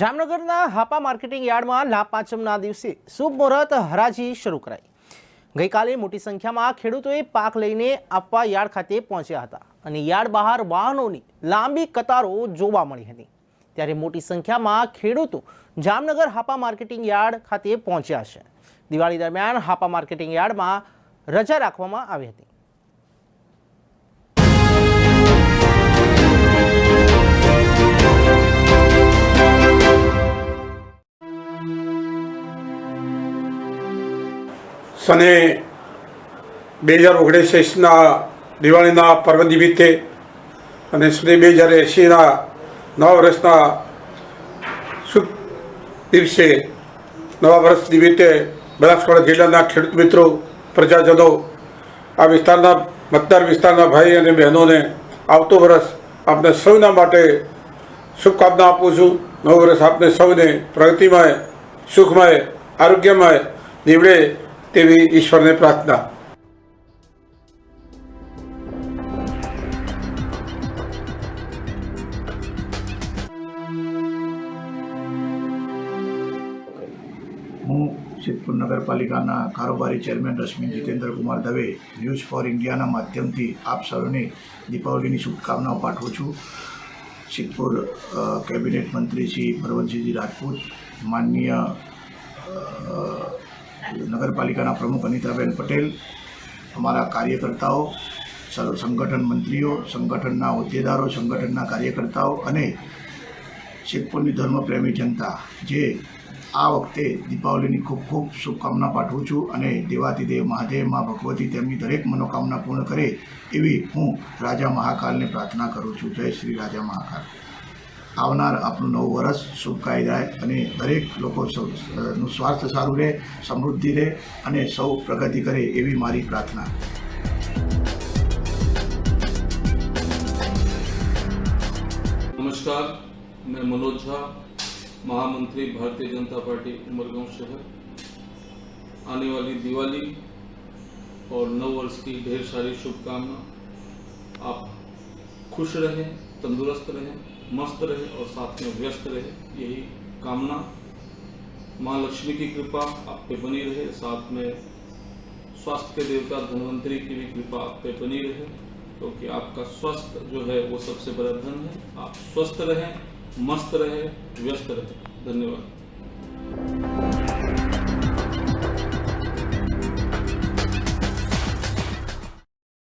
જામનગરના હાપા માર્કેટિંગ યાર્ડમાં લાભ પાંચમના દિવસે શુભ મુહૂર્ત હરાજી શરૂ કરાઈ. ગઈકાલે મોટી સંખ્યામાં ખેડૂતોએ પાક લઈને આપવા યાર્ડ ખાતે પહોંચ્યા હતા અને યાર્ડ બહાર વાહનોની લાંબી કતારો જોવા મળી હતી. ત્યારે મોટી સંખ્યામાં ખેડૂતો જામનગર હાપા માર્કેટિંગ યાર્ડ ખાતે પહોંચ્યા છે. દિવાળી દરમિયાન હાપા માર્કેટિંગ યાર્ડમાં રજા રાખવામાં આવી હતી. સને બે હજાર ઓગણસિસના દિવાળીના પર્વ નિમિત્તે અને સને બે હજાર એંશીના નવા વર્ષના શુભ દિવસે નવા વર્ષ નિમિત્તે બનાસકાંઠા જિલ્લાના ખેડૂત મિત્રો, પ્રજાજનો, આ વિસ્તારના મતદાર વિસ્તારના ભાઈ અને બહેનોને આવતો વર્ષ આપને સૌના માટે શુભકામના આપું છું. નવું વર્ષ આપને સૌને પ્રગતિમય, સુખમય, આરોગ્યમય, નીવડે તેવી ઈશ્વરને પ્રાર્થના હું સિદ્ધપુર નગરપાલિકાના કારોબારી chairman Rashmi Jitendrakumar Dave news four ઇન્ડિયાના માધ્યમથી આપ સૌને દીપાવલીની શુભકામનાઓ પાઠવું છું. સિદ્ધપુર કેબિનેટ મંત્રી શ્રી ભરવતસિંહજી રાજપૂત, માનનીય નગરપાલિકાના પ્રમુખ અનિતાબેન પટેલ, અમારા કાર્યકર્તાઓ સંગઠન મંત્રીઓ, સંગઠનના હોદ્દેદારો, સંગઠનના કાર્યકર્તાઓ અને સિદ્ધપુરની ધર્મપ્રેમી જનતા, જે આ વખતે દીપાવલીની ખૂબ ખૂબ શુભકામના પાઠવું છું અને દેવાતિદેવ મહાદેવ મા ભગવતી તેમની દરેક મનોકામના પૂર્ણ કરે એવી હું રાજા મહાકાલને પ્રાર્થના કરું છું. જય શ્રી રાજા મહાકાલ. આવનાર આપણું નવું વર્ષ શુભકાય જાય અને દરેક લોકો સૌ નું સ્વાસ્થ્ય સારું રહે સમૃદ્ધિ રહે અને સૌ પ્રગતિ કરે એવી મારી પ્રાર્થના नमस्कार मैं मनोज झा महामंत्री भारतीय जनता पार्टी उमरगांव शहर आने वाली दिवाली और नव वर्ष की ढेर सारी शुभकामना आप खुश रहें, तंदुरुस्त रहें, मस्त रहें और साथ में व्यस्त रहें, यही कामना। माँ लक्ष्मी की कृपा आप पे बनी रहे, साथ में स्वास्थ्य के देवता धन्वंतरी की भी कृपा आप पे बनी रहे, क्योंकि तो आपका स्वास्थ्य जो है वो सबसे बड़ा धन है। आप स्वस्थ रहें, मस्त रहें, व्यस्त रहें। धन्यवाद।